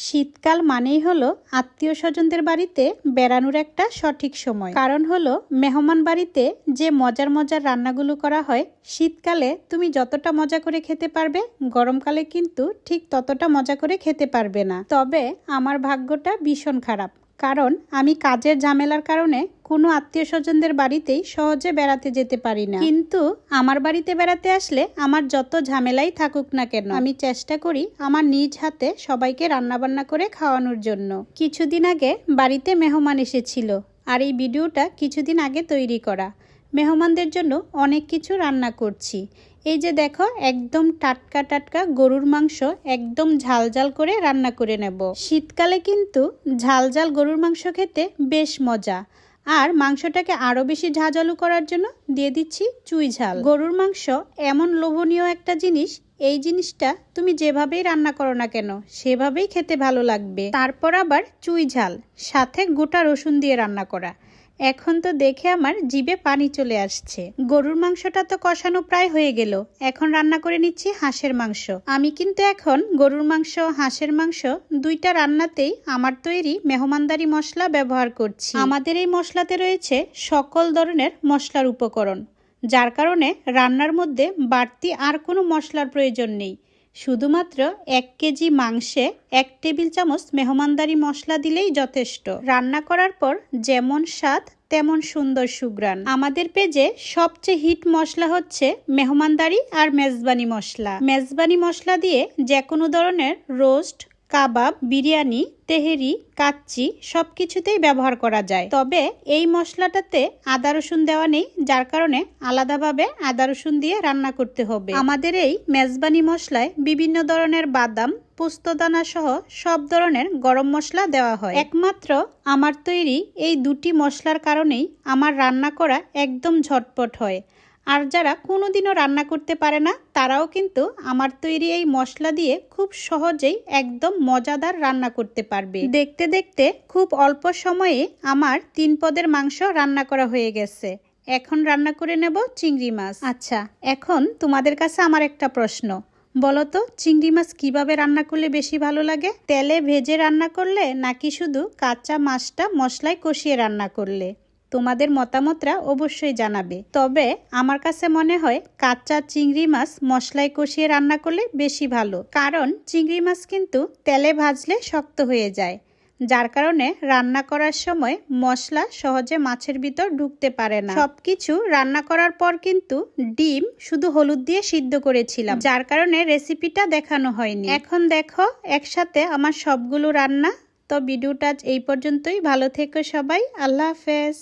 শীতকাল মানেই হলো আত্মীয় স্বজনদের বাড়িতে বেড়ানোর একটা সঠিক সময়। কারণ হলো মেহমান বাড়িতে যে মজার মজার রান্নাগুলো করা হয়, শীতকালে তুমি যতটা মজা করে খেতে পারবে, গরমকালে কিন্তু ঠিক ততটা মজা করে খেতে পারবে না। তবে আমার ভাগ্যটা ভীষণ খারাপ। কারণ আমি কাজের ঝামেলার কারণে কোনো আত্মীয় স্বজনদের বাড়িতেই সহজে বেড়াতে যেতে পারি না। কিন্তু আমার বাড়িতে বেড়াতে আসলে আমার যত ঝামেলাই থাকুক না কেন, আমি চেষ্টা করি আমার নিজ হাতে সবাইকে রান্নাবান্না করে খাওয়ানোর জন্য। কিছুদিন আগে বাড়িতে মেহমান এসেছিল আর এই ভিডিওটা কিছুদিন আগে তৈরি করা। মেহমানদের জন্য অনেক কিছু রান্না করছি। এই যে দেখো, একদম টাটকা টাটকা গরুর মাংস একদম ঝাল ঝাল করে রান্না করে নেব। শীতকালে কিন্তু ঝাল ঝাল গরুর মাংস খেতে বেশ মজা। আর মাংসটাকে আরও বেশি ঝাঁঝালু করার জন্য দিয়ে দিচ্ছি চুই ঝাল। গরুর মাংস এমন লোভনীয় একটা জিনিস এই জিনিসটা তুমি যেভাবেই রান্না করো না কেন, সেভাবেই খেতে ভালো লাগবে। তারপর আবার চুই ঝাল, সাথে গোটা রসুন দিয়ে রান্না করা। এখন তো দেখে আমার জিভে পানি চলে আসছে। গরুর মাংসটা তো কষানো প্রায় হয়ে গেল। এখন রান্না করে নিচ্ছি হাঁসের মাংস। আমি কিন্তু এখন গরুর মাংস, হাঁসের মাংস দুইটা রান্নাতেই আমার তৈরি মেহমানদারি মশলা ব্যবহার করছি। আমাদের এই মশলাতে রয়েছে সকল ধরনের মশলার উপকরণ। যার কারণে রান্নার মধ্যে বাড়তি আর কোনো মশলার প্রয়োজন নেই। শুধুমাত্র এক কেজি মাংসে এক টেবিল চামচ মেহমানদারি মশলা দিলেই যথেষ্ট। রান্না করার পর যেমন স্বাদ, তেমন সুন্দর সুগ্রান আমাদের পেজে সবচেয়ে হিট মশলা হচ্ছে মেহমানদারি আর মেজবানি মশলা। মেজবানি মশলা দিয়ে যে কোনো ধরনের রোস্ট কাবাব, বিরিয়ানি, তেহেরি, কাচ্চি সব কিছুতেই ব্যবহার করা যায়। তবে এই মশলাটাতে আদা রসুন দেওয়া নেই, যার কারণে আলাদাভাবে আদা রসুন দিয়ে রান্না করতে হবে। আমাদের এই মেজবানি মশলায় বিভিন্ন ধরনের বাদাম, পোস্তদানা সহ সব ধরনের গরম মশলা দেওয়া হয়। একমাত্র আমার তৈরি এই দুটি মশলার কারণেই আমার রান্না করা একদম ঝটপট হয়। আর যারা কোনোদিনও রান্না করতে পারে না, তারাও কিন্তু আমার তৈরি এই মশলা দিয়ে খুব সহজেই একদম মজাদার রান্না করতে পারবে। দেখতে দেখতে খুব অল্প সময়ে আমার তিন পদের মাংস রান্না করা হয়ে গেছে। এখন রান্না করে নেব চিংড়ি মাছ। আচ্ছা এখন তোমাদের কাছে আমার একটা প্রশ্ন। বলো তো, চিংড়ি মাছ কীভাবে রান্না করলে বেশি ভালো লাগে? তেলে ভেজে রান্না করলে নাকি শুধু কাঁচা মাছটা মশলায় কষিয়ে রান্না করলে? তোমাদের মতামতরা অবশ্যই জানাবে। তবে আমার কাছে মনে হয় কাঁচা চিংড়ি মাছ মশলায় কষিয়ে রান্না করলে বেশি ভালো। কারণ চিংড়ি মাছ কিন্তু তেলে ভাজলে শক্ত হয়ে যায়, যার কারণে রান্না করার সময় মশলা সহজে মাছের ভিতর ঢুকতে পারে না। সবকিছু রান্না করার পর কিন্তু ডিম শুধু হলুদ দিয়ে সিদ্ধ করেছিলাম, যার কারণে রেসিপিটা দেখানো হয়নি। এখন দেখো, একসাথে আমার সবগুলো রান্না। তো ভিডিওটা এই পর্যন্তই। ভালো থেকো সবাই। আল্লাহ হাফেজ।